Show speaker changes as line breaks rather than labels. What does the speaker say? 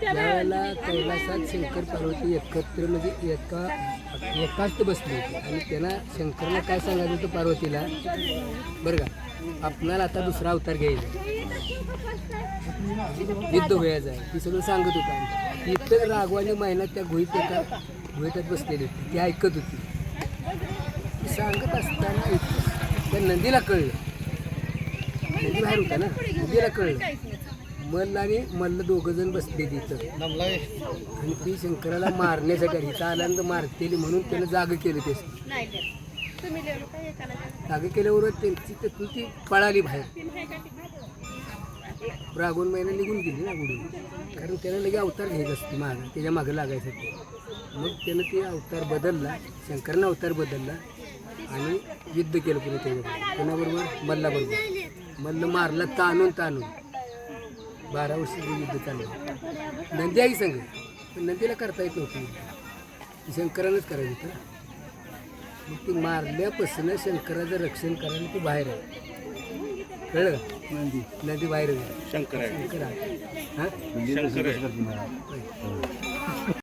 त्यावेळेला कैलासात शंकर पार्वती एकत्र म्हणजे एका एकाच बसले होते. आणि त्यांना शंकरला काय सांगायचं होतं पार्वतीला? बरं का आपणाला आता दुसरा अवतार घ्यायचा युद्ध व्हायचं आहे. ती सगळं सांगत होता इतर राघवाने महिन्यात त्या गुहेत एका गुहेतात बसलेली होती. ती ऐकत होती. सांगत असताना त्या नंदीला कळलं. नंदी बाहेर होता ना? नंदीला कळलं. मल्ल आणि मल्ल दोघं जण बसले तिथं. आणि ती शंकराला मारण्यासाठी आली. हिचा आल्यानंतर मारतेली म्हणून त्यानं जाग केलं ते जाग केल्यावर त्यांची तिथून ती पळाली बाहेर. रागवून महिना निघून गेली ना बुडून कारण त्यानं लगे अवतार घ्यायचा असते मागं. त्याच्या मागं लागायसाठी मग त्यानं ते अवतार बदलला. शंकरनं अवतार बदलला. आणि युद्ध केलं पुढे त्याच्याबरोबर. कोणाबरोबर मल्लाबरोबर. मल्ल मारला ताणून ताणून. बारा वर्षाचं युद्ध चाललं नंदी आई संग पण नंदीला करता येत नव्हती. शंकरानंच करायची होतं मग ती मारल्यापासून शंकराचं रक्षण करायला ती बाहेर आहे कळलं? नंदी. नदी बाहेर
शंकर
शंकर हा.